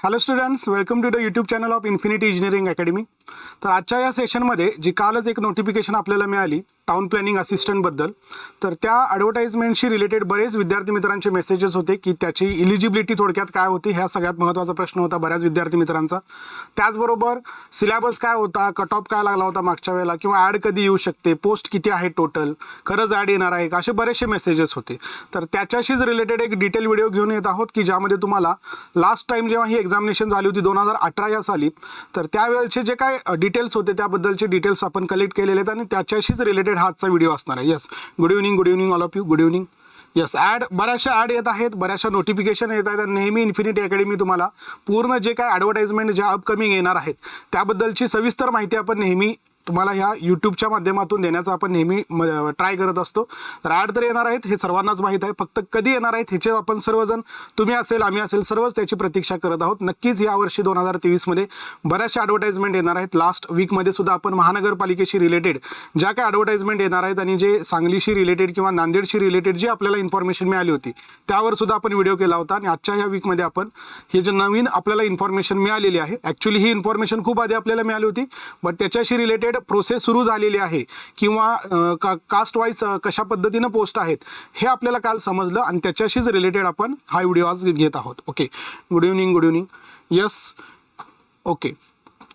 Hello students welcome to the YouTube channel of Infinity Engineering Academy तर आजच्या या सेशनमध्ये जी कालच एक नोटिफिकेशन आपल्याला मिळाली टाउन प्लॅनिंग असिस्टंटबद्दल तर त्या ॲडव्हर्टाईजमेंटशी रिलेटेड बरेच विद्यार्थी मित्रांचे मेसेजेस होते की त्याची इलिजिबिलिटी थोडक्यात काय होती ह्या सगळ्यात महत्त्वाचा प्रश्न होता बऱ्याच विद्यार्थी मित्रांचा. त्याचबरोबर सिलेबस काय होता कट ऑफ काय लागला होता मागच्या वेळेला किंवा ॲड कधी येऊ शकते पोस्ट किती आहे टोटल खरंच ॲड येणार आहे का असे बरेचसे मेसेजेस होते. तर त्याच्याशीच रिलेटेड एक डिटेल व्हिडिओ घेऊन येत आहोत की ज्यामध्ये तुम्हाला लास्ट टाइम जेव्हा ही एक्झामिनेशन झाली होती दोन हजार अठरा या साली. तर त्यावेळेचे जे काय डिटेल्स होते त्याबद्दलचे डिटेल्स आपण कलेक्ट केलेले आहेत आणि त्याच्याशीच रिलेटेड हा आजचा व्हिडिओ असणार आहे. Yes good evening good evening all of you good evening yes ad बऱ्याचशा ॲड येत आहेत बऱ्याचशा नोटिफिकेशन येत आहेत आणि नेहमी इन्फिनिटी अकॅडमी तुम्हाला पूर्ण जे काय ॲडव्हर्टाईजमेंट ज्या अपकमिंग येणार आहेत त्याबद्दलची सविस्तर माहिती आपण नेहमी तुम्हाला ह्या यूट्यूबच्या माध्यमातून देण्याचा आपण नेहमी ट्राय करत असतो. तर ॲड तर येणार आहेत हे सर्वांनाच माहीत आहे. फक्त कधी येणार आहेत ह्याचे आपण सर्वजण तुम्ही असेल आम्ही असेल सर्वच त्याची प्रतीक्षा करत आहोत. नक्कीच यावर्षी दोन हजार तेवीसमध्ये बऱ्याचशा ॲडव्हर्टाईजमेंट येणार आहेत. लास्ट वीकमध्ये सुद्धा आपण महानगरपालिकेशी रिलेटेड ज्या काय ॲडव्हर्टाईजमेंट येणार आहेत आणि जे सांगलीशी रिलेटेड किंवा नांदेडशी रिलेटेड जी आपल्याला इन्फॉर्मेशन मिळाली होती त्यावर सुद्धा आपण व्हिडिओ केला होता. आणि आजच्या ह्या वीकमध्ये आपण हे जे नवीन आपल्याला इन्फॉर्मेशन मिळालेली आहे ॲक्च्युली ही इन्फॉर्मेशन खूप आधी आपल्याला मिळाली होती बट त्याच्याशी रिलेटेड प्रोसेस सुरू झालेली आहे किंवा का कास्ट वाईज कशा पद्धतीनं पोस्ट आहेत हे आपल्याला काल समजलं आणि त्याच्याशीच रिलेटेड आपण हा व्हिडिओ आज घेत आहोत. Okay good evening good evening yes okay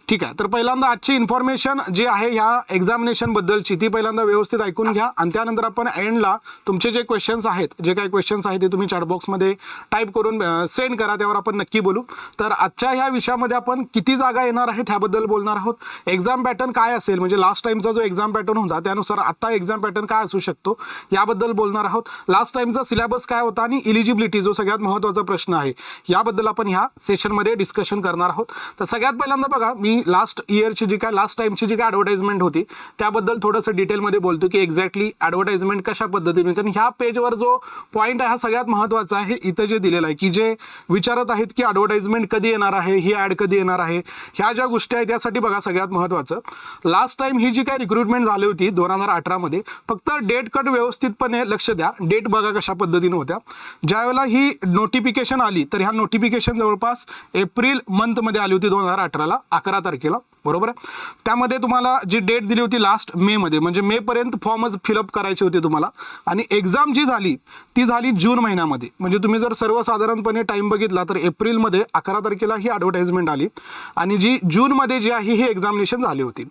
ठीक आहे तर पहिल्यांदा आजची इन्फॉर्मेशन जी आहे ह्या एक्झामिनेशनबद्दलची ती पहिल्यांदा व्यवस्थित ऐकून घ्या. आणि त्यानंतर आपण एंडला तुमचे जे क्वेश्चन्स आहेत जे काही क्वेश्चन्स आहेत ते तुम्ही चॅटबॉक्समध्ये टाईप करून सेंड करा त्यावर आपण नक्की बोलू. तर आजच्या ह्या विषयामध्ये आपण किती जागा येणार आहेत ह्याबद्दल बोलणार आहोत. एक्झाम पॅटर्न काय असेल? म्हणजे लास्ट टाइमचा जो एक्झाम पॅटर्न होता त्यानुसार आत्ता एक्झाम पॅटर्न काय असू शकतो याबद्दल बोलणार आहोत. लास्ट टाइमचा सिलेबस काय होता आणि इलिजिबिलिटी जो सगळ्यात महत्त्वाचा प्रश्न आहे याबद्दल आपण ह्या सेशनमध्ये डिस्कशन करणार आहोत. तर सगळ्यात पहिल्यांदा बघा मी लास्ट इयरची जी काय लास्ट टाइमची जी काय ॲडव्हर्टाईजमेंट होती त्याबद्दल थोडंसं डिटेलमध्ये बोलतो की एक्झॅक्टली ॲडव्हर्टाईजमेंट कशा पद्धतीने आणि ह्या पेजवर जो पॉईंट आहे हा सगळ्यात महत्त्वाचा आहे इथं जे दिलेलं आहे की जे विचारत आहेत की ॲडव्हर्टाईजमेंट कधी येणार आहे ही ॲड कधी येणार आहे ह्या ज्या गोष्टी आहेत त्यासाठी बघा सगळ्यात महत्त्वाचं लास्ट टाइम ही जी काय रिक्रुटमेंट झाली होती दोन हजार अठरामध्ये फक्त डेट कट व्यवस्थितपणे लक्ष द्या. डेट बघा कशा पद्धतीने होत्या. ज्यावेळेला ही नोटिफिकेशन आली तर ह्या नोटिफिकेशन जवळपास एप्रिल मंथमध्ये आली होती दोन हजार अठराला अकरा तारखेला. बरोबर आहे? त्यामध्ये तुम्हाला जी डेट दिली होती लास्ट मेमध्ये म्हणजे मेपर्यंत फॉर्मच फिलअप करायचे होते तुम्हाला. आणि एक्झाम जी झाली ती झाली जून महिन्यामध्ये. म्हणजे तुम्ही जर सर्वसाधारणपणे टाईम बघितला तर एप्रिलमध्ये अकरा तारखेला ही ॲडव्हर्टाईजमेंट आली. आणि जी जूनमध्ये जी आहे ही एक्झामिनेशन झाली होती.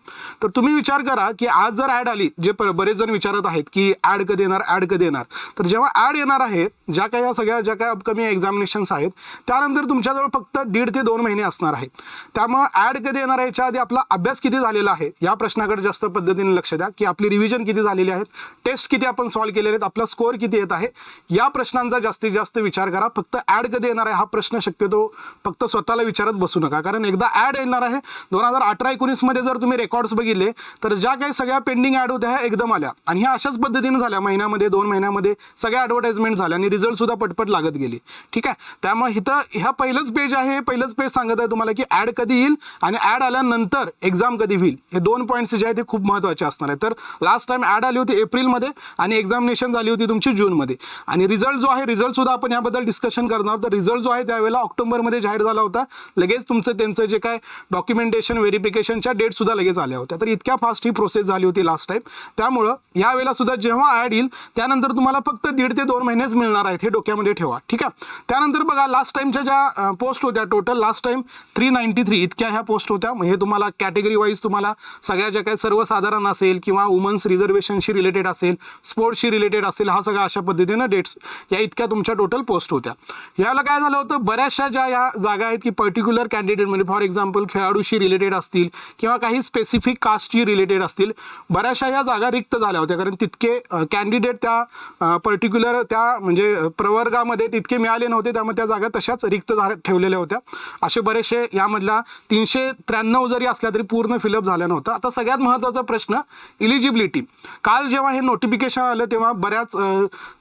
तर तुम्ही विचार करा की आज जर ॲड आली जे बरेच जण विचारत आहेत की ॲड कधी येणार ॲड कधी येणार? तर जेव्हा ॲड येणार आहे ज्या काही या सगळ्या ज्या काही अपकमिंग एक्झामिनेशन्स आहेत त्यानंतर तुमच्याजवळ फक्त दीड ते दोन महिने असणार आहेत. त्यामुळं ॲड कधी येणार आहे याच्या आधी आपला अभ्यास किती झालेला आहे? या प्रश्नाकडे जास्त पद्धतीने लक्ष द्या. की आपली रिव्हिजन किती झालेली आहेत? टेस्ट किती आपण सॉल्व्ह केलेले आहेत? आपला स्कोअर किती येत आहे? या प्रश्नांचा जास्तीत जास्त विचार करा. फक्त ॲड कधी येणार आहे? हा प्रश्न शक्यतो फक्त स्वतःला विचारत बसू नका. कारण एकदा ॲड येणार आहे दोन हजार अठरा एकोणीसमध्ये जर तुम्ही रेकॉर्ड्स बघितले तर ज्या काही सगळ्या पेंडिंग ॲड होत्या ह्या एकदम आल्या. आणि ह्या अशाच पद्धतीने झाल्या. महिन्यामध्ये दोन महिन्यामध्ये सगळ्या ॲडव्हर्टाईजमेंट झाल्या आणि रिझल्ट सुद्धा पटपट लागत गेली. ठीक आहे? त्यामुळे इथं ह्या पहिलंच पेज आहे. हे पहिलंच पेज सांगत आहे तुम्हाला की ॲड कधी येईल आणि ॲड आल्यानंतर एक्झाम कधी होईल? हे दोन पॉईंट्स जे आहेत ते खूप महत्त्वाचे असणार आहे तर लास्ट टाइम ॲड आली होती एप्रिलमध्ये आणि एक्झामिनेशन झाली होती तुमची जूनमध्ये. आणि रिझल्ट जो आहे रिझल्ट सुद्धा आपण याबद्दल डिस्कशन करणार आहोत. तर रिझल्ट जो आहे त्यावेळेला ऑक्टोबरमध्ये जाहीर झाला होता. लगेच तुमचं त्यांचं जे काय डॉक्युमेंटेशन व्हेरिफिकेशनच्या डेट सुद्धा लगेच आल्या होत्या. तर इतक्या फास्ट ही प्रोसेस झाली होती लास्ट टाइम त्यामुळं या वेळेला सुद्धा जेव्हा ॲड येईल त्यानंतर तुम्हाला फक्त दीड ते दोन महिनेच मिळणार आहेत हे डोक्यामध्ये ठेवा. ठीक आहे? त्यानंतर बघा लास्ट टाइमच्या ज्या पोस्ट होत्या total last time three ninety three इतक्या ह्या पोस्ट होत्या. होत्या. हे तुम्हाला कॅटेगरी वाईज तुम्हाला सगळ्या ज्या काही सर्वसाधारण असेल किंवा वुमन्स रिझर्वेशनशी रिलेटेड असेल स्पोर्ट्सशी रिलेटेड असेल हा सगळा अशा पद्धतीनं डेट्स या इतक्या तुमच्या टोटल पोस्ट होत्या. याला काय झालं होतं? बऱ्याचशा ज्या या जागा आहेत की पर्टिक्युलर कॅन्डिडेट म्हणजे फॉर एक्झाम्पल खेळाडूशी रिलेटेड असतील किंवा काही स्पेसिफिक कास्टशी रिलेटेड असतील बऱ्याचशा या जागा रिक्त झाल्या होत्या. कारण तितके कॅन्डिडेट त्या पर्टिक्युलर त्या म्हणजे प्रवर्गामध्ये तितके मिळाले नव्हते. त्यामुळे त्या जागा तशाच रिक्त झा ठेवलेल्या होत्या. असे बरेचसे यामधला तीनशे त्र्याण्णव जरी असल्या तरी पूर्ण फिलअप झाल्या नव्हतं. आता सगळ्यात महत्त्वाचा प्रश्न इलिजिबिलिटी काल जेव्हा हे नोटिफिकेशन आलं तेव्हा बऱ्याच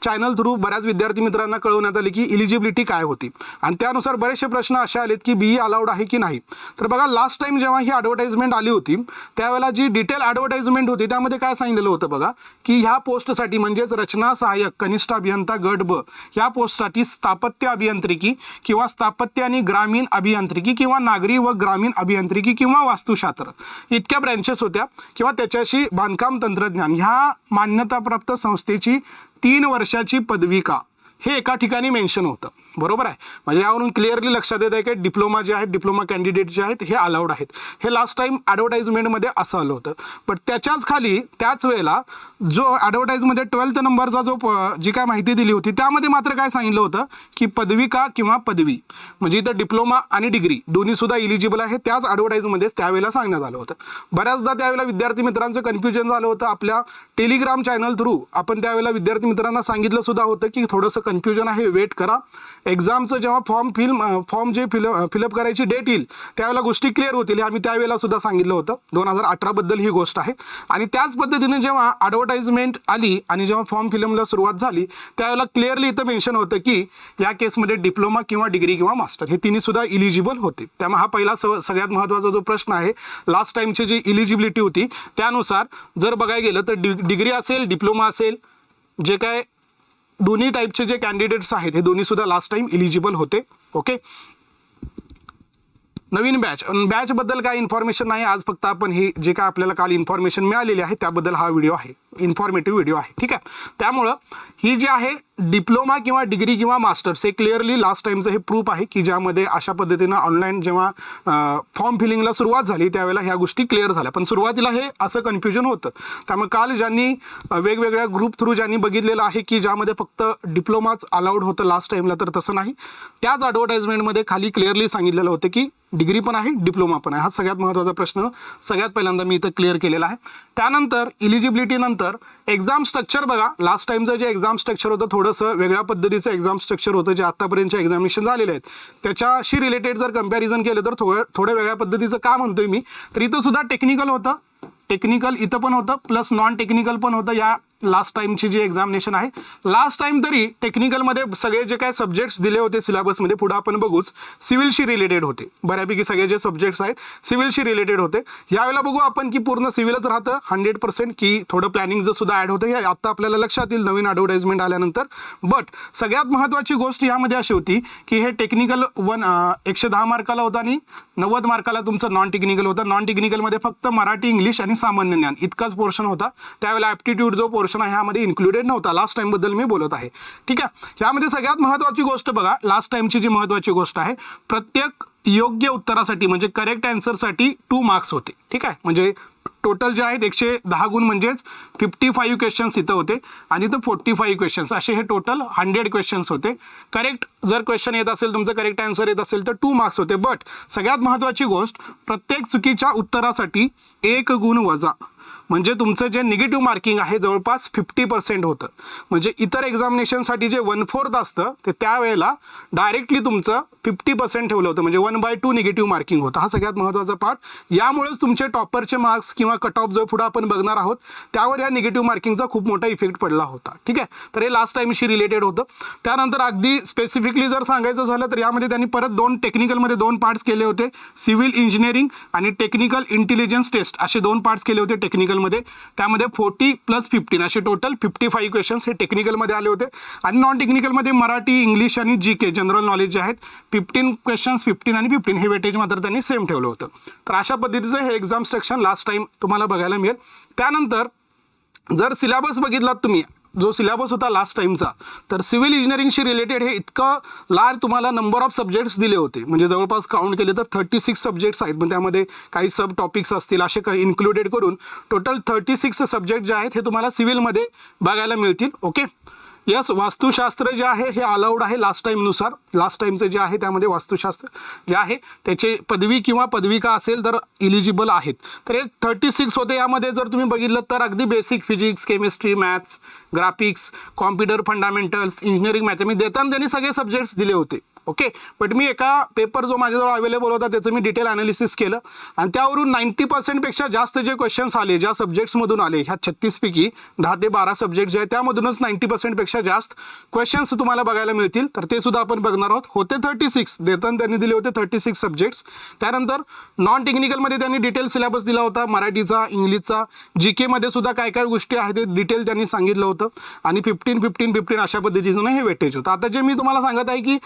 चॅनल थ्रू बऱ्याच विद्यार्थी मित्रांना कळवण्यात आले की इलिजिबिलिटी काय होती. आणि त्यानुसार बरेचसे प्रश्न असे आलेत की बी अलाउड आहे की नाही. तर बघा लास्ट टाइम जेव्हा ही ॲडव्हर्टाइजमेंट आली होती त्यावेळेला जी डिटेल ॲडव्हर्टाइजमेंट होती त्यामध्ये काय सांगितलेलं होतं बघा की ह्या पोस्टसाठी म्हणजेच रचना सहाय्यक कनिष्ठ अभियंता गट ब या पोस्टसाठी स्थापत्य अभियांत्रिकी किंवा स्थापत्य आणि ग्रामीण अभियांत्रिकी किंवा नागरी व ग्रामीण अभियांत्रिकी किंवा वास्तुशास्त्र. इतक्या ब्रँचेस होत्या किंवा त्याच्याशी बांधकाम तंत्रज्ञान ह्या मान्यताप्राप्त संस्थेची तीन वर्षाची पदविका हे एका ठिकाणी मेन्शन होतं. बरोबर आहे? म्हणजे यावरून क्लिअरली लक्षात येत आहे की डिप्लोमा जे आहेत डिप्लोमा कॅन्डिडेट जे आहेत हे अलाउड आहेत. हे लास्ट टाइम ॲडव्हर्टाइजमेंटमध्ये असं आलं होतं. पण त्याच्याच खाली त्याच वेळेला जो ॲडव्हर्टाईजमध्ये ट्वेल्थ नंबरचा जो जी काय माहिती दिली होती त्यामध्ये मात्र काय सांगितलं होतं? की पदविका किंवा पदवी. म्हणजे इथं डिप्लोमा आणि डिग्री दोन्हीसुद्धा इलिजिबल आहे त्याच ॲडव्हर्टाइजमध्येच त्यावेळेला सांगण्यात आलं होतं. बऱ्याचदा त्यावेळेला विद्यार्थी मित्रांचं कन्फ्युजन झालं होतं. आपल्या टेलिग्राम चॅनल थ्रू आपण त्यावेळेला विद्यार्थी मित्रांना सांगितलं सुद्धा होतं की थोडंसं कन्फ्युजन आहे वेट करा. एक्झामचं जेव्हा फॉर्म फिल फॉर्म जे फिल फिलअप करायची डेट येईल त्यावेळेला गोष्टी क्लिअर होतील. आम्ही त्यावेळेला सुद्धा सांगितलं होतं. दोन हजार अठराबद्दल ही गोष्ट आहे. आणि त्याच पद्धतीने जेव्हा ॲडव्हर्टाइजमेंट आली आणि जेव्हा फॉर्म फिलअपला सुरुवात झाली त्यावेळेला क्लिअरली इथं मेन्शन होतं की या केसमध्ये डिप्लोमा किंवा डिग्री किंवा मास्टर हे तिन्ही सुद्धा इलिजिबल होते. त्यामुळे हा पहिला स सगळ्यात महत्त्वाचा जो प्रश्न आहे लास्ट टाइमची जी इलिजिबिलिटी होती त्यानुसार जर बघायला गेलं तर डि डिग्री असेल डिप्लोमा असेल जे काय दोन्ही टाईपचे जे कॅन्डिडेट्स आहेत हे दोन्ही सुद्धा लास्ट टाइम इलिजिबल होते ओके नवीन बॅच बॅचबद्दल काय इन्फॉर्मेशन नाही आज फक्त आपण हे जे काय आपल्याला काल इन्फॉर्मेशन मिळालेली आहे त्याबद्दल हा व्हिडिओ आहे. इन्फॉर्मेटिव्ह व्हिडिओ आहे. ठीक आहे? त्यामुळं ही जी आहे डिप्लोमा किंवा डिग्री किंवा मास्टर्स हे क्लिअरली लास्ट टाइमचं हे प्रूफ आहे की ज्यामध्ये अशा पद्धतीनं ऑनलाईन जेव्हा फॉर्म फिलिंगला सुरुवात झाली त्यावेळेला ह्या गोष्टी क्लिअर झाल्या. पण सुरुवातीला हे असं कन्फ्युजन होतं. त्यामुळे काल ज्यांनी वेगवेगळ्या ग्रुप थ्रू ज्यांनी बघितलेलं आहे की ज्यामध्ये फक्त डिप्लोमाच अलाउड होतं लास्ट टाइमला तर तसं नाही. त्याच ॲडव्हर्टाइजमेंटमध्ये खाली क्लिअरली सांगितलेलं होतं की डिग्री पण आहे डिप्लोमा पण आहे. हा सगळ्यात महत्त्वाचा प्रश्न सगळ्यात पहिल्यांदा मी इथं क्लिअर केलेला आहे. त्यानंतर इलिजिबिलिटीनंतर त्यानंतर एक्झाम स्ट्रक्चर बघा. लास्ट टाइमचं जे एक्झाम स्ट्रक्चर होतं थोडंसं वेगळ्या पद्धतीचं एक्झाम स्ट्रक्चर होतं जे आत्तापर्यंतचे एक्झामिनेशन झालेले आहेत. त्याच्याशी रिलेटेड जर कंपॅरिझन केलं तर थोडं थोड्या वेगळ्या पद्धतीचं का म्हणतोय मी? तर इथं सुद्धा टेक्निकल होतं. टेक्निकल इथं पण होतं प्लस नॉन टेक्निकल पण होतं या लास्ट टाइमची जी एक्झामिनेशन आहे. लास्ट टाइम तरी टेक्निकलमध्ये सगळे जे काय सब्जेक्ट्स दिले होते सिलेबसमध्ये पुढे आपण बघूच सिव्हिलशी रिलेटेड होते. बऱ्यापैकी सगळे जे सब्जेक्ट्स आहेत सिव्हिलशी रिलेटेड होते. यावेळेला बघू आपण की पूर्ण सिव्हिलच राहतं हंड्रेड पर्सेंट की थोडं प्लॅनिंगचं सुद्धा ॲड होतं. हे आत्ता आपल्याला लक्षात येईल नवीन ॲडव्हर्टाइजमेंट आल्यानंतर. बट सगळ्यात महत्त्वाची गोष्ट यामध्ये अशी होती की हे टेक्निकल वन एकशे दहा मार्काला होतं आणि नव्वद मार्काला तुमचं नॉन टेक्निकल होतं. नॉन टेक्निकलमध्ये फक्त मराठी इंग्लिश आणि सामान्य ज्ञान. इतकाच पोर्शन होता. त्यावेळेला ॲप्टिट्यूड जो पोर्शन आहे ह्यामध्ये इन्क्लुडेड नव्हता. लास्ट टाइमबद्दल मी बोलत आहे. ठीक आहे? ह्यामध्ये सगळ्यात महत्त्वाची गोष्ट बघा. लास्ट टाइमची जी महत्त्वाची गोष्ट आहे प्रत्येक योग्य उत्तरासाठी म्हणजे करेक्ट अँसरसाठी टू मार्क्स होते. ठीक आहे? म्हणजे टोटल जे आहेत एकशे दहा गुण म्हणजेच फिफ्टी फाईव्ह क्वेश्चन्स इथं होते. आणि तर फोर्टी फाईव्ह क्वेश्चन्स असे हे टोटल हंड्रेड क्वेश्चन्स होते. करेक्ट जर क्वेश्चन येत असेल तुमचं करेक्ट आन्सर येत असेल तर टू मार्क्स होते. बट सगळ्यात महत्त्वाची गोष्ट प्रत्येक चुकीच्या उत्तरासाठी एक गुण वजा. म्हणजे तुमचं जे निगेटिव्ह मार्किंग आहे जवळपास फिफ्टी पर्सेंट होतं. म्हणजे इतर एक्झामिनेशनसाठी जे वन फोर्थ असतं ते त्यावेळेला डायरेक्टली तुमचं फिफ्टी पर्सेंट ठेवलं होतं. म्हणजे one by two negative marking होतं. हा सगळ्यात महत्त्वाचा पार्ट यामुळेच तुमचे टॉपरचे मार्क्स किंवा कट ऑफ जो पुढे आपण बघणार आहोत त्यावर या निगेटिव्ह मार्किंगचा खूप मोठा इफेक्ट पडला होता. ठीक आहे? तर हे लास्ट टाईमशी रिलेटेड होतं. त्यानंतर अगदी स्पेसिफिकली जर सांगायचं झालं तर यामध्ये त्यांनी परत दोन टेक्निकलमध्ये दोन पार्ट्स केले होते. सिव्हिल इंजिनिअरिंग आणि टेक्निकल इंटेलिजन्स टेस्ट असे दोन पार्ट्स केले होते टेक्निकलमध्ये त्यामध्ये फोर्टी प्लस फिफ्टीन असे टोटल फिफ्टी फाईव्ह क्वेश्चन्स हे टेक्निकलमध्ये आले होते. आणि नॉन टेक्निकलमध्ये मराठी इंग्लिश आणि जी के जनरल नॉलेज जे आहेत फिफ्टीन क्वेश्चन्स फिफ्टीन आणि फिफ्टीन हे वेटेज मात्र त्यांनी सेम ठेवलं होतं. तर अशा पद्धतीचं हे एक्झाम स्ट्रक्शन लास्ट टाइम तुम्हाला बघायला मिळेल. त्यानंतर जर सिलेबस बघितलात तुम्ही जो सिलेबस होता लास्ट टाइमचा तर सिव्हिल इंजिनिअरिंगशी रिलेटेड हे इतकं लार्ज तुम्हाला नंबर ऑफ सब्जेक्ट्स दिले होते. म्हणजे जवळपास काउंट केले तर थर्टी सिक्स सब्जेक्ट्स आहेत. पण त्यामध्ये काही सब टॉपिक्स असतील असे काही इन्क्लुडेड करून टोटल थर्टी सिक्स सब्जेक्ट जे आहेत हे तुम्हाला सिव्हिलमध्ये बघायला मिळतील. ओके यस वास्तुशास्त्र जे आहे हे अलाउड आहे लास्ट टाईमनुसार लास्ट टाईमचं जे आहे त्यामध्ये वास्तुशास्त्र जे आहे त्याचे पदवी किंवा पदविका असेल तर इलिजिबल आहेत. तर हे थर्टी सिक्स होते यामध्ये. जर तुम्ही बघितलं तर अगदी basic physics chemistry maths graphics computer fundamentals engineering maths मी देताना त्यांनी सगळे सब्जेक्ट्स दिले होते. ओके बट मी एका पेपर जो माझ्याजवळ अवेलेबल होता त्याचं मी डिटेल अनालिसिस केलं. आणि त्यावरून नाईन्टी पर्सेंटपेक्षा जास्त जे क्वेश्चन्स आले ज्या सब्जेक्ट्समधून आले ह्या छत्तीसपैकी दहा ते बारा सब्जेक्ट जे आहेत त्यामधूनच नाईन्टी पर्सेंटपेक्षा जास्त क्वेश्चन्स तुम्हाला बघायला मिळतील. तर ते सुद्धा आपण बघणार आहोत. होते थर्टी सिक्स देताना त्यांनी दिले होते थर्टी सिक्स सब्जेक्ट्स त्यानंतर नॉन टेक्निकलमध्ये त्यांनी डिटेल सिलेबस दिला होता. मराठीचा इंग्लिशचा जी केमध्ये सुद्धा काय काय गोष्टी आहेत ते डिटेल त्यांनी सांगितलं होतं. आणि फिफ्टीन फिफ्टीन फिफ्टीन अशा पद्धतीचं हे वेटेज होतं. आता जे मी तुम्हाला सांगत आहे की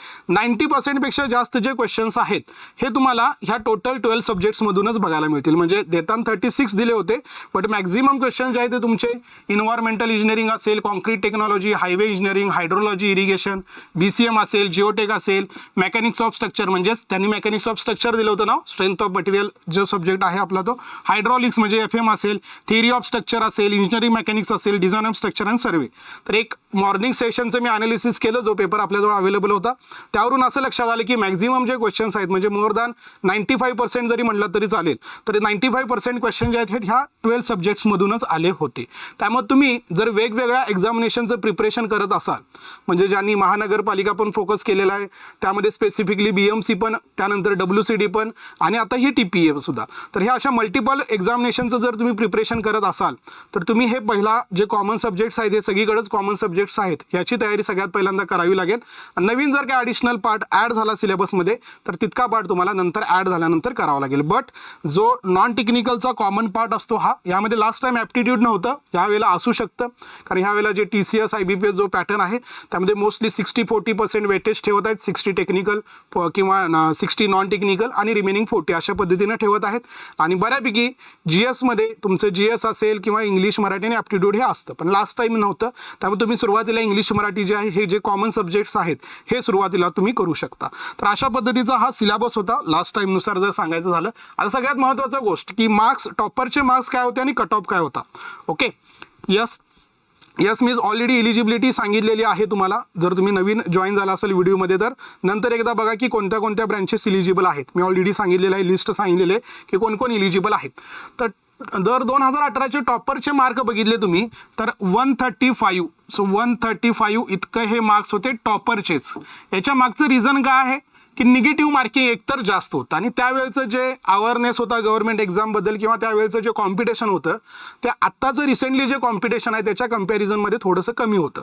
नाईन्टी पर्सेंटपेक्षा जास्त जे क्वेश्चन्स आहेत हे तुम्हाला ह्या टोटल ट्वेल्व सब्जेक्ट्समधूनच बघायला मिळतील. म्हणजे देताना थर्टी सिक्स दिले होते बट मॅक्झिमम क्वेश्चन जे आहेत ते तुमचे इन्व्हायरमेंटल इंजिनिअरिंग असेल concrete technology highway engineering hydrology irrigation B C M असेल जिओटेक असेल मेकॅनिक्स ऑफ स्ट्रक्चर म्हणजेच त्यांनी मेकॅनिक्स ऑफ स्ट्रक्चर दिलं होतं ना स्ट्रेंथ ऑफ मटेरियल जो सब्जेक्ट आहे आपला तो हायड्रॉलिक्स म्हणजे एफ एम असेल थिअरी ऑफ स्ट्रक्चर असेल इंजिनिअरिंग मेकॅनिक्स असेल design of structure and survey तर एक मॉर्निंग सेशनचं मी अनालिसिस केलं जो पेपर आपल्याजवळ अवेलेबल होता. त्यावरून असं लक्षात आलं की मॅक्झिमम जे क्वेश्चन्स आहेत म्हणजे more than ninety five percent जरी म्हटलं तरी चालेल तर नाईन्टी फाईव्ह पर्सेंट क्वेश्चन जे आहेत ह्या ट्वेल्व सब्जेक्ट्समधूनच आले होते. त्यामुळे तुम्ही जर वेगवेगळ्या एक्झामिनेशनचं प्रिपरेशन करत असाल म्हणजे ज्यांनी महानगरपालिका पण फोकस केलेला आहे त्यामध्ये स्पेसिफिकली बी एम सी पण त्यानंतर डब्ल्यू सी डी पण आणि आता ही टी पी ए सुद्धा. तर ह्या अशा मल्टिपल एक्झामिनेशनचं जर तुम्ही प्रिपरेशन करत असाल तर तुम्ही हे पहिला जे कॉमन सब्जेक्ट्स आहेत हे सगळीकडेच कॉमन सब्जेक्ट्स आहेत याची तयारी सगळ्यात पहिल्यांदा करावी लागेल. नवीन जर काय ॲडिशनल पार्ट ॲड झाला सिलेबसमध्ये तर तितका पार्ट तुम्हाला नंतर ॲड झाल्यानंतर करावा लागेल. बट जो नॉन टेक्निकलचा कॉमन पार्ट असतो हा यामध्ये लास्ट टाइम ॲप्टिट्यूड नव्हतं ह्यावेळेला असू शकतं. कारण ह्यावेळेला जे T C S I B P S जो पॅटर्न आहे त्यामध्ये mostly sixty forty percent weightage ठेवत आहेत सिक्स्टी टेक्निकल किंवा सिक्स्टी नॉन टेक्निकल आणि रिमेनिंग फोर्टी अशा पद्धतीनं ठेवत आहेत. आणि बऱ्यापैकी जी एसमध्ये तुमचं जी एस असेल किंवा इंग्लिश मराठी आणि ॲप्टिट्यूड हे असतं. पण लास्ट टाईम नव्हतं. त्यामुळे तुम्ही सुरुवातीला इंग्लिश मराठी जे आहे हे जे कॉमन सब्जेक्ट्स आहेत हे सुरुवातीला तुम्ही करू शकता. तर अशा पद्धतीचा हा सिलेबस होता. लास्ट टाईमनुसार जर सांगायचं झालं आता सगळ्यात महत्त्वाचा गोष्ट की मार्क्स टॉपरचे मार्क्स काय होते आणि कट ऑफ काय होता. Okay yes yes means already eligibility सांगितलेली आहे तुम्हाला. जर तुम्ही नवीन जॉईन झाला असेल व्हिडिओमध्ये तर नंतर एकदा बघा की कोणत्या कोणत्या ब्रँचेस इलिजिबल आहेत. मी ऑलरेडी सांगितलेलं आहे लिस्ट सांगितलेली आहे की कोण कोण इलिजिबल आहेत. तर दर दोन हजार अठराचे टॉपरचे मार्क बघितले तुम्ही तर one thirty five. So one thirty five इतकं हे मार्क्स होते टॉपरचेच. याच्या मागचं रिझन काय आहे? की निगेटिव्ह मार्किंग एकतर जास्त होतं. आणि त्यावेळेचं जे अवेअरनेस होता गव्हर्नमेंट एक्झामबद्दल किंवा त्यावेळेचं जे कॉम्पिटिशन होतं ते आत्ताचं रिसेंटली जे कॉम्पिटिशन आहे त्याच्या कम्पॅरिझनमध्ये थोडंसं कमी होतं.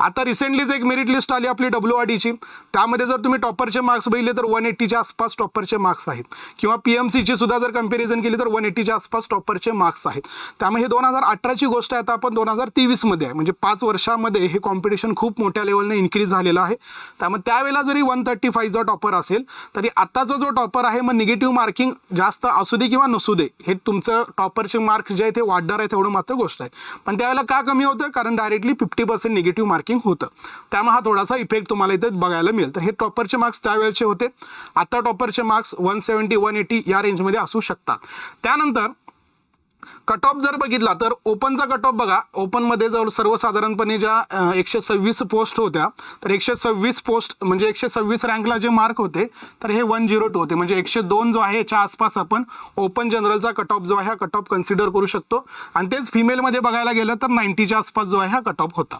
आता रिसेंटलीच एक मेरिट लिस्ट आली आपली डब्ल्यू आर डीची त्यामध्ये जर तुम्ही टॉपरचे मार्क्स बघितले तर वन एट्टीच्या आसपास टॉपरचे मार्क्स आहेत. किंवा पी एम सीची सुद्धा जर कंपॅरिझन केली तर वन एट्टीच्या आसपास टॉपरचे मार्क्स आहेत. त्यामुळे हे दोन हजार अठराची गोष्ट आहे आता आपण दोन हजार तेवीसमध्ये आहे. म्हणजे पाच वर्षामध्ये हे कॉम्पिटिशन खूप मोठ्या लेवलने इन्क्रीज झालेलं आहे. त्यामुळे त्यावेळेला जरी वन थर्टी फाईव्हचा टॉपर असेल तरी आत्ताचा जो टॉपर आहे मग निगेटिव्ह मार्किंग जास्त असू दे किंवा नसू दे हे तुमचं टॉपरचे मार्क जे आहे ते वाढणार आहे तेवढं मात्र गोष्ट आहे. पण त्यावेळेला का कमी होतं? कारण directly fifty percent negative marking होतं. त्यामुळे हा थोडासा इफेक्ट तुम्हाला इथे बघायला मिळेल. तर हे टॉपरचे मार्क्स त्यावेळेचे होते. आता टॉपरचे marks one seventy one eighty या रेंजमध्ये असू शकतात. त्यानंतर कट ऑफ जर बघितला तर ओपनचा कट ऑफ बघा. ओपनमध्ये जवळ सर्वसाधारणपणे ज्या एकशे सव्वीस पोस्ट होत्या तर एकशे सव्वीस पोस्ट म्हणजे एकशे सव्वीस रँकला जे मार्क होते तर हे वन झिरो टू होते. म्हणजे एकशे दोन जो आहे याच्या आसपास आपण ओपन जनरलचा कट ऑफ जो आहे हा कट ऑफ कन्सिडर करू शकतो. आणि तेच फिमेलमध्ये बघायला गेलं तर नाईन्टीच्या आसपास जो आहे हा कट ऑफ होता.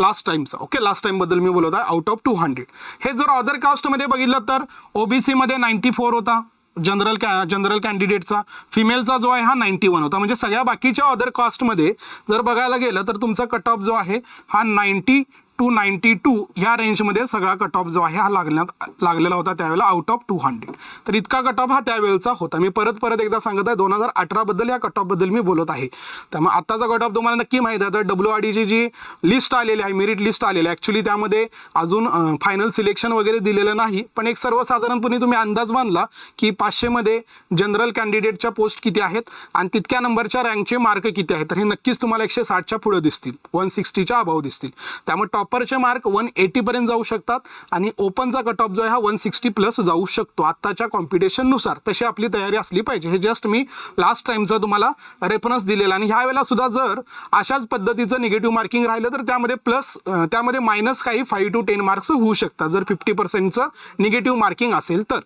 लास्ट टाईमचा ओके लास्ट टाईमबद्दल मी बोलत आहे. आउट ऑफ टू हंड्रेड हे जर अदर कास्टमध्ये बघितलं तर ओबीसीमध्ये नाईन्टी फोर होता. जनरल कॅ जनरल कॅन्डिडेटचा फिमेलचा जो आहे हा नाईन्टी वन होता. म्हणजे सगळ्या बाकीच्या अदर कास्टमध्ये जर बघायला गेलं तर तुमचा कट ऑफ जो आहे हा नाईन्टी टू नाईन्टी टू ह्या रेंजमध्ये सगळा कट ऑफ जो आहे हा लागण्यात लागलेला होता त्यावेळेला आउट ऑफ टू हंड्रेड तर इतका कट ऑफ हा त्यावेळेचा होता. मी परत परत एकदा सांगत आहे दोन हजार अठराबद्दल या कट ऑफबद्दल मी बोलत आहे. त्यामुळे आत्ताचा कट ऑफ तुम्हाला नक्की माहीत आहे. तर डब्ल्यू आर डीची जी लिस्ट आलेली आहे मेरिट लिस्ट आलेली आहे. ॲक्च्युली त्यामध्ये अजून फायनल सिलेक्शन वगैरे दिलेलं नाही. पण एक सर्वसाधारणपणे तुम्ही अंदाज बांधला की पाचशेमध्ये जनरल कॅन्डिडेटच्या पोस्ट किती आहेत आणि तितक्या नंबरच्या रँकचे मार्क किती आहेत. तर हे नक्कीच तुम्हाला एकशे साठच्या पुढे दिसतील. वन सिक्स्टीच्या अभाव दिसतील. त्यामुळे टॉपरचे मार्क वन एटीपर्यंत जाऊ शकतात आणि ओपनचा कट ऑफ जो आहे हा वन सिक्स्टी प्लस जाऊ शकतो. आत्ताच्या कॉम्पिटिशननुसार तशी आपली तयारी असली पाहिजे. हे जस्ट मी लास्ट टाईमचा तुम्हाला रेफरन्स दिलेला. आणि ह्या वेळेला सुद्धा जर अशाच पद्धतीचं निगेटिव्ह मार्किंग राहिलं तर त्यामध्ये प्लस त्यामध्ये मायनस काही फाईव्ह टू टेन मार्क्स होऊ शकतात जर फिफ्टी पर्सेंटचं निगेटिव्ह मार्किंग असेल तर.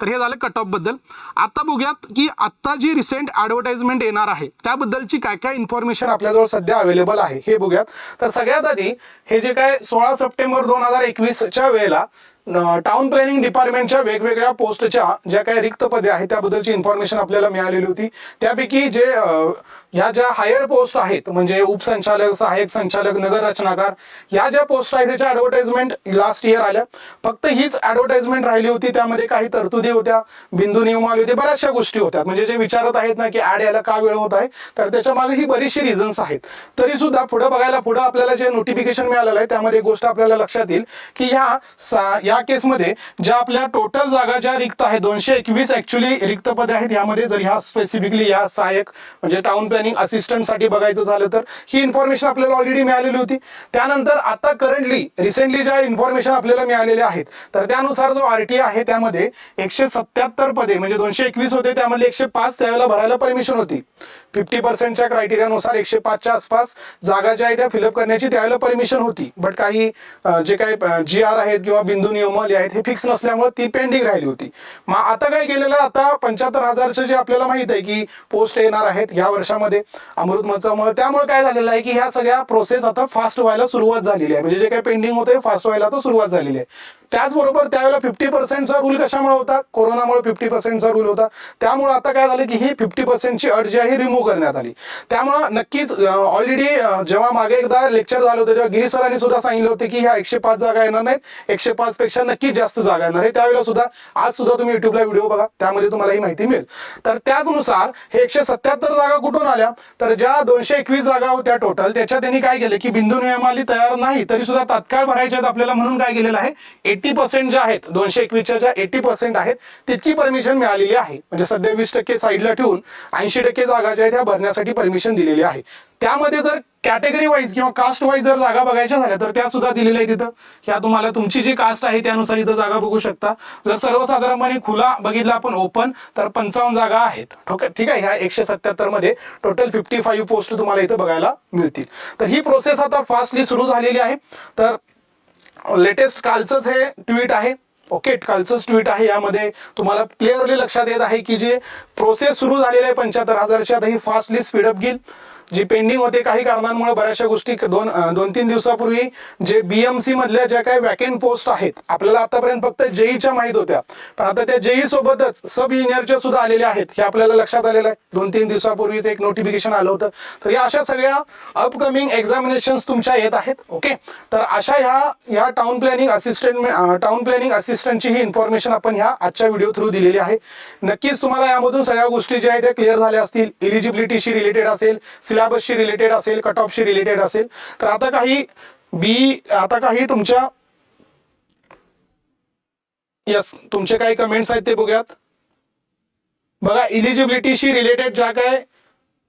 तर हे झालं कट ऑफबद्दल आता बघूयात की आत्ता जी रिसेंट ॲडव्हर्टाइजमेंट येणार आहे त्याबद्दलची काय काय इन्फॉर्मेशन आपल्याजवळ सध्या अवेलेबल आहे हे बघूयात. तर सगळ्यात आधी हे जे काय सोळा सप्टेंबर दोन हजार एकवीसच्या वेळेला टाउन प्लॅनिंग डिपार्टमेंटच्या वेगवेगळ्या पोस्टच्या ज्या काही रिक्त पदे आहेत त्याबद्दलची इन्फॉर्मेशन आपल्याला मिळालेली होती. त्यापैकी जे ह्या ज्या हायर पोस्ट आहेत म्हणजे उपसंचालक सहाय्यक संचालक नगर रचनाकार ह्या ज्या पोस्ट आहेत त्याच्या ऍडव्हर्टाइजमेंट लास्ट इयर आल्या. फक्त हीच ऍडव्हर्टाइजमेंट राहिली होती त्यामध्ये काही तरतुदी होत्या बिंदू नियमावली होते बऱ्याचशा गोष्टी होत्या. म्हणजे जे विचारत आहेत ना की ऍड यायला का वेळ होत आहे तर त्याच्यामागे ही बरीचशी रिझन्स आहेत. तरी सुद्धा पुढे बघायला पुढे आपल्याला जे नोटिफिकेशन मिळालेलं आहे त्यामध्ये एक गोष्ट आपल्याला लक्षात येईल की ह्या या या केसमध्ये ज्या आपल्या टोटल जागा ज्या रिक्त आहेत दोनशे एकवीस ऍक्च्युली रिक्त पदे आहेत यामध्ये जर ह्या स्पेसिफिकली या सहाय्यक म्हणजे टाउन प्लॅनिंग असिस्टंटसाठी बघायचं झालं तर ही इन्फॉर्मेशन आपल्याला ऑलरेडी मिळालेली होती. त्यानंतर आता करंटली रिसेंटली ज्या इन्फॉर्मेशन आपल्याला मिळालेल्या आहेत तर त्यानुसार जो आरटीआय आहे त्यामध्ये एकशे सत्याहत्तर पदे म्हणजे दोनशे एकवीस होते त्यामध्ये एकशे पाच त्यावेळेला भरायला परमिशन होती. फिफ्टी पर्सेंटच्या क्रायटेरियानुसार एकशे पाचच्या आसपास जागा ज्या आहे त्या फिलअप करण्याची त्यावेळेला परमिशन होती. बट काही जे काही जी आर आहेत किंवा बिंदू नियमावली आहेत हे फिक्स नसल्यामुळे ती पेंडिंग राहिली होती. मग आता काय केलेलं आता पंच्याहत्तर हजारचं जे आपल्याला माहीत आहे की पोस्ट येणार आहेत ह्या वर्षामध्ये अमृत महोत्सवामुळे त्यामुळे काय झालेलं आहे की ह्या सगळ्या प्रोसेस आता फास्ट व्हायला सुरुवात झालेली आहे. म्हणजे जे काही पेंडिंग होते फास्ट व्हायला आता सुरुवात झालेली आहे. त्याचबरोबर त्यावेळेला फिफ्टी पर्सेंटचा रूल कशामुळे होता? कोरोनामुळे फिफ्टी पर्सेंटचा रूल होता. त्यामुळे आता काय झालं की ही फिफ्टी पर्सेंटची अट जी आहे रिमूव्ह करण्यात आली. त्यामुळे नक्कीच ऑलरेडी जेव्हा मागे एकदा लेक्चर झालं होतं तेव्हा गिरी सरांनी सुद्धा सांगितलं होतं की ह्या एकशे पाच जागा येणार नाहीत. एकशे पाच पेक्षा नक्की जास्त जागा येणार आहे. त्यावेळेला सुद्धा आज सुद्धा तुम्ही युट्यूबला व्हिडिओ बघा. त्यामध्ये तुम्हाला ही माहिती मिळेल. तर त्याचनुसार हे एकशे सत्याहत्तर जागा कुठून आल्या? तर ज्या दोनशे एकवीस जागा होत्या टोटल त्याच्यात त्यांनी काय केलं की बिंदू नियमाली तयार नाही तरी सुद्धा तात्काळ भरायच्या आहेत आपल्याला म्हणून काय केलेलं आहे? एटी पर्सेंट ज्या आहेत दोनशे एकवीसच्या ज्या एटी पर्सेंट आहेत तितकी परमिशन मिळालेली आहे. म्हणजे सध्या वीस टक्के साईडला ठेवून ऐंशी टक्के जागा ज्या आहेत त्या भरण्यासाठी परमिशन दिलेली आहे. त्यामध्ये जर कॅटेगरी वाईज किंवा कास्ट वाईज जर जागा बघायच्या झाल्या तर त्या सुद्धा दिलेल्या आहेत तिथं ह्या तुम्हाला तुमची जी कास्ट आहे त्यानुसार इथं जागा बघू शकता. जर सर्वसाधारणपणे खुला बघितला आपण ओपन तर पंचावन्न जागा आहेत. ठीक आहे ठीक आहे? ह्या एकशे सत्याहत्तरमध्ये टोटल फिफ्टी फाईव्ह पोस्ट तुम्हाला इथं बघायला मिळतील. तर ही प्रोसेस आता फास्टली सुरू झालेली आहे. तर लेटेस्ट कालचंच हे ट्विट आहे. ओके कालचंच ट्विट आहे. यामध्ये तुम्हाला क्लिअरली लक्षात येत आहे की जे प्रोसेस सुरू झालेली आहे पंच्याहत्तर हजारची आता ही फास्टली स्पीडअप घेईल. जी पेंडिंग होते काही कारणांमुळे बऱ्याचशा गोष्टी दोन दोन तीन दिवसापूर्वी जे बीएमसी मधल्या ज्या काही वॅकेंट पोस्ट आहेत आपल्याला आतापर्यंत फक्त जेईच्या माहीत होत्या. पण आता त्या जेई सोबतच सब इंजिनियरच्या सुद्धा आलेल्या आहेत. हे आपल्याला लक्षात आलेलं आहे. दोन तीन दिवसापूर्वीच एक नोटिफिकेशन आलं होतं. तर या अशा सगळ्या अपकमिंग एक्झामिनेशन तुमच्या येत आहेत. ओके तर अशा ह्या ह्या town planning assistant town planning असिस्टंटची ही इन्फॉर्मेशन आपण ह्या आजच्या व्हिडिओ थ्रू दिलेली आहे. नक्कीच तुम्हाला यामधून सगळ्या गोष्टी ज्या आहेत त्या क्लिअर झाल्या असतील. एलिजिबिलिटीशी रिलेटेड असेल. सिलेबसशी रिलेटेड असेल कट ऑफशी रिलेटेड असेल तर आता काही बी आता काही तुमच्या यस तुमचे काही कमेंट्स आहेत ते बघूयात. बघा इलिजिबिलिटीशी रिलेटेड ज्या काय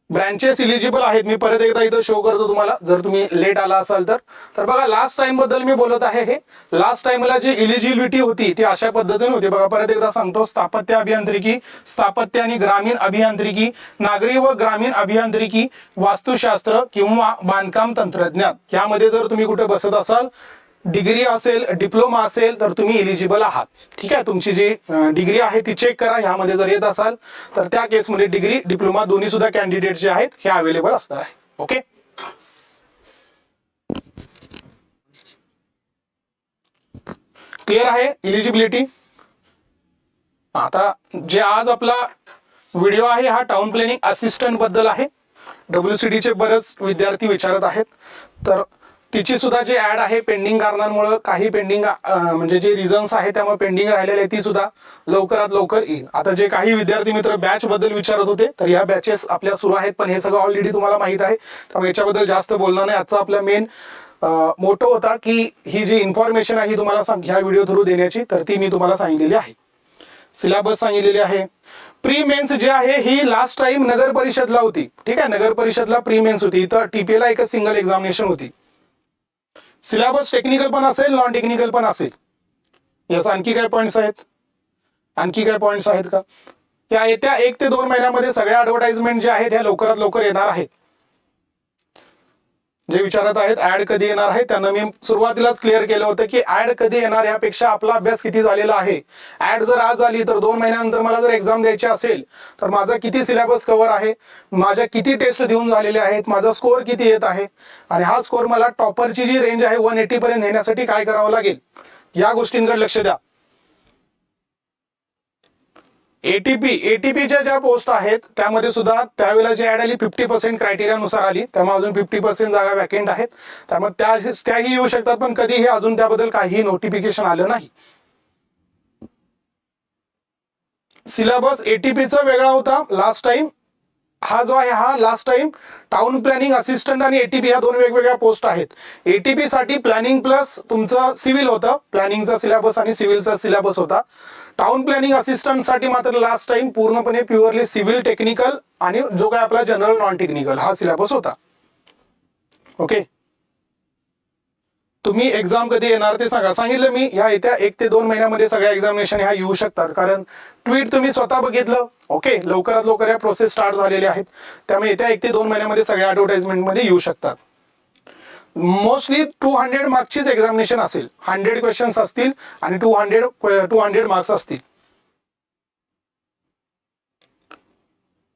ब्रँचेस इलिजिबल आहेत. मी परत एकदा इथं शो करतो तुम्हाला. जर तुम्ही लेट आला असाल तर. तर बघा लास्ट टाइमबद्दल मी बोलत आहे हे. लास्ट टाइमला जी इलिजिबिलिटी होती ती अशा पद्धतीने होती. बघा परत एकदा सांगतो. स्थापत्य अभियांत्रिकी स्थापत्य आणि ग्रामीण अभियांत्रिकी नागरी व ग्रामीण अभियांत्रिकी वास्तुशास्त्र किंवा बांधकाम तंत्रज्ञान. यामध्ये जर तुम्ही कुठे बसत असाल डिग्री असेल डिप्लोमा असेल तर तुम्ही इलिजिबल आहात. ठीक आहे? तुमची जी डिग्री आहे ती चेक करा. ह्यामध्ये जर येत असाल तर त्या केसमध्ये डिग्री डिप्लोमा दोन्ही सुद्धा कॅन्डिडेट जे आहेत हे अवेलेबल असणार आहे. ओके क्लिअर आहे? इलिजिबिलिटी आता जे आज आपला व्हिडिओ आहे हा टाउन प्लॅनिंग असिस्टंटबद्दल आहे. डब्ल्यू चे बरेच विद्यार्थी विचारत आहेत. तर तिची सुद्धा जी ऍड आहे पेंडिंग कारणांमुळे काही पेंडिंग म्हणजे जे रिझन्स आहे त्यामुळे पेंडिंग राहिलेले आहे ती सुद्धा लवकरात लवकर येईल. आता जे काही विद्यार्थी मित्र बॅच बद्दल विचारत होते तर ह्या बॅचेस आपल्या सुरू आहेत पण हे सगळं ऑलरेडी तुम्हाला माहीत आहे. त्यामुळे याच्याबद्दल जास्त बोलणार नाही. आजचा आपला मेन मोठं होता की ही जी इन्फॉर्मेशन आहे तुम्हाला सांग- ह्या व्हिडिओ थ्रू देण्याची तर ती मी तुम्हाला सांगितलेली आहे. सिलेबस सांगितलेली आहे. प्री मेन्स जे आहे ही लास्ट टाइम नगर परिषदला होती. ठीक आहे? नगर परिषदला प्री मेन्स होती. इथं टीपीएला एकच सिंगल एक्झामिनेशन होती. सिलेबस टेक्निकल पण असेल नॉन टेक्निकल पण असेल. याचा आणखी काय पॉईंट्स आहेत? आणखी काय पॉईंट्स आहेत का? या येत्या एक ते दोन महिन्यामध्ये सगळ्या ऍडव्हर्टाइजमेंट ज्या आहेत ह्या लवकरात लवकर येणार आहेत. जे विचारत आहेत ऍड कधी येणार आहे त्यानं मी सुरुवातीलाच क्लिअर केलं होतं की ऍड कधी येणार यापेक्षा आपला अभ्यास किती झालेला आहे. ऍड जर आज आली तर दोन महिन्यानंतर मला जर एक्झाम द्यायची असेल तर माझा किती सिलेबस कव्हर आहे माझ्या किती टेस्ट देऊन झालेले आहेत माझा स्कोअर किती येत आहे आणि हा स्कोअर मला टॉपरची जी रेंज आहे वन एटी पर्यंत नेण्यासाठी काय करावं लागेल? या गोष्टींकडे लक्ष द्या. एटीपी एटीपीच्या ज्या पोस्ट आहेत त्यामध्ये सुद्धा त्यावेळेला जी ऍड आली फिफ्टी पर्सेंट क्रायटेरियानुसार आली. त्यामुळे अजून फिफ्टी पर्सेंट जागा वॅकेंट आहेत. त्यामुळे त्या त्याही येऊ शकतात पण कधीही अजून त्याबद्दल काही नोटिफिकेशन आलं नाही. सिलेबस एटीपीचा वेगळा होता. लास्ट टाइम हा जो आहे हा last time town planning assistant आणि एटीपी ह्या दोन वेगवेगळ्या पोस्ट आहेत. एटीपी साठी प्लॅनिंग प्लस तुमचं सिव्हिल होतं. प्लॅनिंगचा सिलेबस आणि सिव्हिलचा सिलेबस होता. टाउन प्लॅनिंग असिस्टंटसाठी मात्र लास्ट टाइम पूर्णपणे प्युअरली सिव्हिल टेक्निकल आणि जो काय आपला जनरल नॉन टेक्निकल हा सिलेबस होता. ओके तुम्ही एक्झाम कधी येणार ते सांगा. सांगितलं मी ह्या येत्या एक ते दोन महिन्यामध्ये सगळ्या एक्झामिनेशन ह्या येऊ शकतात. कारण ट्विट तुम्ही स्वतः बघितलं. ओके लवकरात लवकर या प्रोसेस स्टार्ट झालेल्या आहेत. त्यामुळे येत्या एक ते दोन महिन्यामध्ये सगळ्या advertisement मध्ये येऊ शकतात. मोस्टली टू हंड्रेड मार्क्सचीच एक्झामिनेशन असेल. हंड्रेड क्वेश्चन्स असतील आणि two hundred two hundred marks असतील.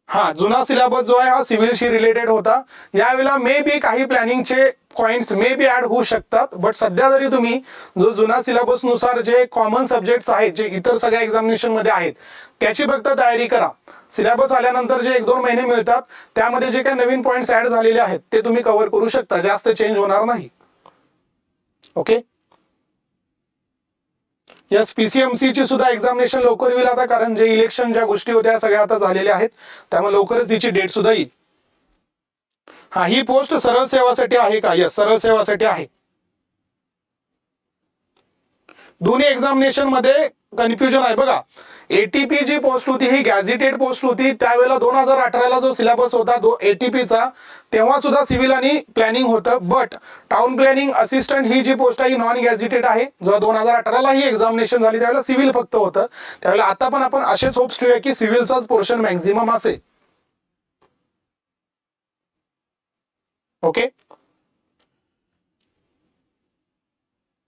हा जुना सिलेबस जो आहे हा सिव्हिलशी रिलेटेड होता. यावेळेला मे बी काही प्लॅनिंगचे पॉइंट्स मे बी ऍड होऊ शकतात बट सध्या जरी तुम्ही जो जुना सिलेबसनुसार जे कॉमन सब्जेक्ट्स आहेत जे इतर सगळ्या एक्झामिनेशनमध्ये आहेत त्याची फक्त तयारी करा. सिलेबस आल्यानंतर जे एक दोन महिने मिळतात त्यामध्ये जे काही नवीन पॉईंट्स ऍड झालेले आहेत ते तुम्ही कव्हर करू शकता जास्त चेंज होणार नाही. ओके यस पीसीएमसी ची सुद्धा एक्झामिनेशन लवकर येईल आता कारण जे इलेक्शन ज्या गोष्टी होत्या सगळ्या आता झालेल्या आहेत. त्यामुळे लवकरच तिची डेट सुद्धा येईल. हा ही पोस्ट सरळ सेवासाठी आहे का? यस सरळ सेवासाठी आहे. दोन्ही एक्झामिनेशनमध्ये कन्फ्युजन आहे. बघा एटीपी जी पोस्ट होती ही गॅझेटेड पोस्ट होती. त्यावेळेला दोन हजार अठराला जो सिलेबस होता तो एटीपीचा तेव्हा सुद्धा सिव्हिल आणि प्लॅनिंग होतं. बट टाउन प्लॅनिंग असिस्टंट ही जी पोस्ट आहे ही नॉन गॅझेटेड आहे. जेव्हा दोन हजार अठराला ही एक्झामिनेशन झाली त्यावेळेला सिव्हिल फक्त होतं. त्यावेळेला आता पण आपण असेच होप्स ठेवूया की सिव्हिलचाच पोर्शन मॅक्झिमम असेल. ओके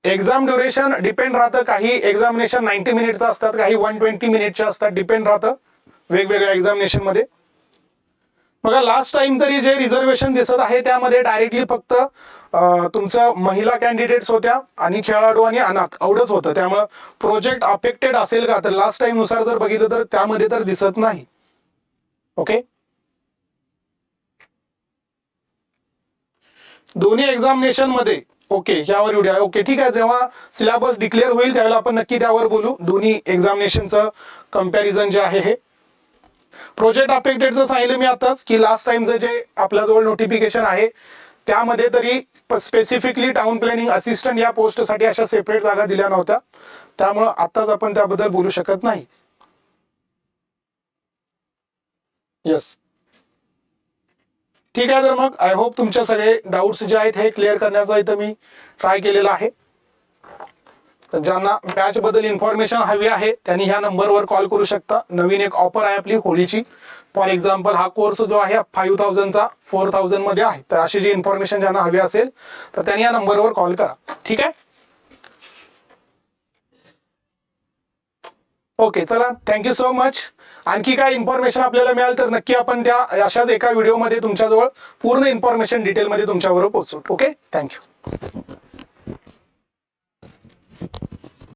एक्झाम ड्युरेशन डिपेंड राहतं. काही एक्झामिनेशन नाईन्टी मिनिटचं असतात काही वन ट्वेंटी मिनिटच्या असतात. डिपेंड राहतं वेगवेगळ्या एक्झामिनेशनमध्ये. बघा लास्ट टाइम तरी जे रिझर्वेशन दिसत आहे त्यामध्ये डायरेक्टली फक्त तुमचं महिला कॅन्डिडेट्स होत्या आणि खेळाडू आणि अनाथ. एवढंच होतं. त्यामुळं प्रोजेक्ट अफेक्टेड असेल का? तर लास्ट टाइमनुसार जर बघितलं तर त्यामध्ये तर दिसत नाही. ओके दोन्ही एक्झामिनेशनमध्ये ओके यावर येऊया ओके ठीक आहे जेव्हा सिलेबस डिक्लेअर होईल त्यावेळेला आपण नक्की त्यावर बोलू. दोन्ही एक्झामिनेशनचं कंपॅरिझन जे आहे हे. प्रोजेक्ट अफेक्टेडचं सांगितलं मी आताच की लास्ट टाइमचं जे आपल्याजवळ नोटिफिकेशन आहे त्यामध्ये तरी स्पेसिफिकली टाउन प्लॅनिंग असिस्टंट या पोस्टसाठी अशा सेपरेट जागा दिल्या नव्हत्या. त्यामुळं आताच आपण त्याबद्दल बोलू शकत नाही. येस ठीक आहे तर मग आय होप तुमच्या सगळे डाऊट्स जे आहेत हे क्लिअर करण्याचा इथं मी ट्राय केलेला आहे. तर ज्यांना बॅच बद्दल इन्फॉर्मेशन हवी आहे त्यांनी ह्या नंबरवर कॉल करू शकता. नवीन एक ऑफर आहे आपली होळीची. फॉर एक्झाम्पल हा कोर्स जो आहे फाईव्ह थाउजंडचा फोर थाउजंडमध्ये आहे. तर अशी जी इन्फॉर्मेशन ज्यांना हवी असेल तर त्यांनी या नंबरवर कॉल करा. ठीक आहे? ओके चला. थँक्यू सो मच आणखी काय इन्फॉर्मेशन आपल्याला मिळाल तर नक्की आपण त्या अशाच एका व्हिडिओमध्ये तुमच्याजवळ पूर्ण इन्फॉर्मेशन डिटेलमध्ये तुमच्याबरोबर पोहोचू. Okay thank you